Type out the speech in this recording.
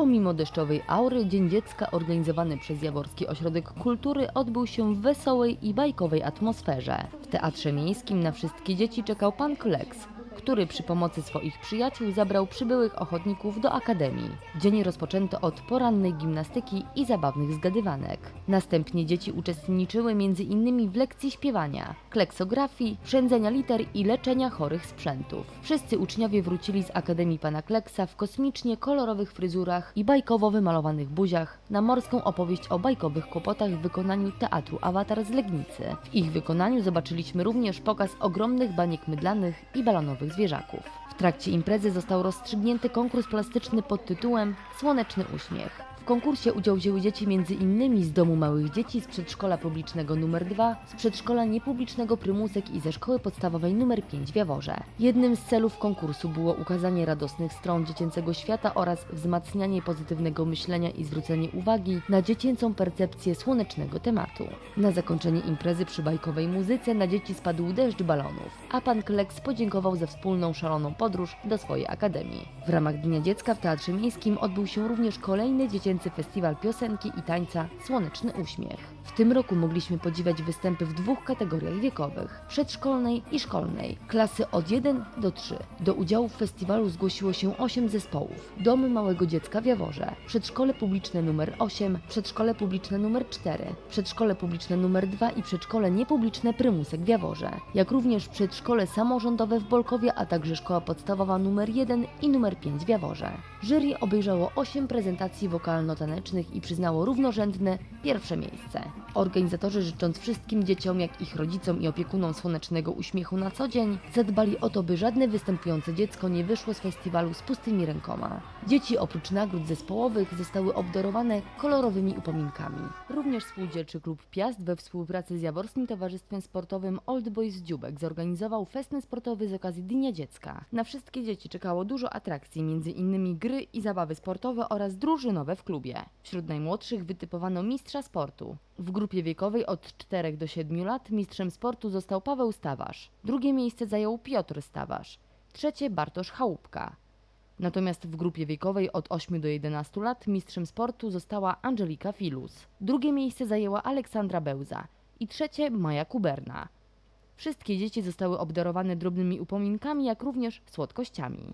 Pomimo deszczowej aury, Dzień Dziecka organizowany przez Jaworski Ośrodek Kultury odbył się w wesołej i bajkowej atmosferze. W Teatrze Miejskim na wszystkie dzieci czekał pan Kleks, który przy pomocy swoich przyjaciół zabrał przybyłych ochotników do Akademii. Dzień rozpoczęto od porannej gimnastyki i zabawnych zgadywanek. Następnie dzieci uczestniczyły m.in. w lekcji śpiewania, kleksografii, przędzenia liter i leczenia chorych sprzętów. Wszyscy uczniowie wrócili z Akademii Pana Kleksa w kosmicznie kolorowych fryzurach i bajkowo wymalowanych buziach na morską opowieść o bajkowych kłopotach w wykonaniu teatru Awatar z Legnicy. W ich wykonaniu zobaczyliśmy również pokaz ogromnych baniek mydlanych i balonowych zwierzaków. Trakcie imprezy został rozstrzygnięty konkurs plastyczny pod tytułem Słoneczny Uśmiech. W konkursie udział wzięły dzieci m.in. z Domu Małych Dzieci, z przedszkola publicznego nr 2, z przedszkola niepublicznego Prymusek i ze szkoły podstawowej nr 5 w Jaworze. Jednym z celów konkursu było ukazanie radosnych stron dziecięcego świata oraz wzmacnianie pozytywnego myślenia i zwrócenie uwagi na dziecięcą percepcję słonecznego tematu. Na zakończenie imprezy przy bajkowej muzyce na dzieci spadł deszcz balonów, a pan Kleks podziękował za wspólną szaloną podróż do swojej akademii. W ramach Dnia Dziecka w Teatrze Miejskim odbył się również kolejny dziecięcy festiwal piosenki i tańca Słoneczny Uśmiech. W tym roku mogliśmy podziwiać występy w dwóch kategoriach wiekowych: przedszkolnej i szkolnej, klasy od 1 do 3. Do udziału w festiwalu zgłosiło się 8 zespołów: Domy Małego Dziecka w Jaworze, Przedszkole Publiczne nr 8, Przedszkole Publiczne nr 4, Przedszkole Publiczne nr 2 i Przedszkole Niepubliczne Prymusek w Jaworze, jak również Przedszkole Samorządowe w Bolkowie, a także Szkoła Podstawowa nr 1 i nr 5 w Jaworze. Jury obejrzało 8 prezentacji wokalno-tanecznych i przyznało równorzędne pierwsze miejsce. Organizatorzy życząc wszystkim dzieciom, jak ich rodzicom i opiekunom słonecznego uśmiechu na co dzień, zadbali o to, by żadne występujące dziecko nie wyszło z festiwalu z pustymi rękoma. Dzieci oprócz nagród zespołowych zostały obdarowane kolorowymi upominkami. Również Spółdzielczy Klub Piast we współpracy z Jaworskim Towarzystwem Sportowym Old Boys Dziubek zorganizował festyn sportowy z okazji Dnia Dziecka. Na wszystkie dzieci czekało dużo atrakcji, m.in. gry i zabawy sportowe oraz drużynowe w klubie. Wśród najmłodszych wytypowano mistrza sportu. W grupie wiekowej od 4 do 7 lat mistrzem sportu został Paweł Stawarz. Drugie miejsce zajął Piotr Stawarz. Trzecie Bartosz Chałupka. Natomiast w grupie wiekowej od 8 do 11 lat mistrzem sportu została Angelika Filus. Drugie miejsce zajęła Aleksandra Bełza i trzecie Maja Kuberna. Wszystkie dzieci zostały obdarowane drobnymi upominkami, jak również słodkościami.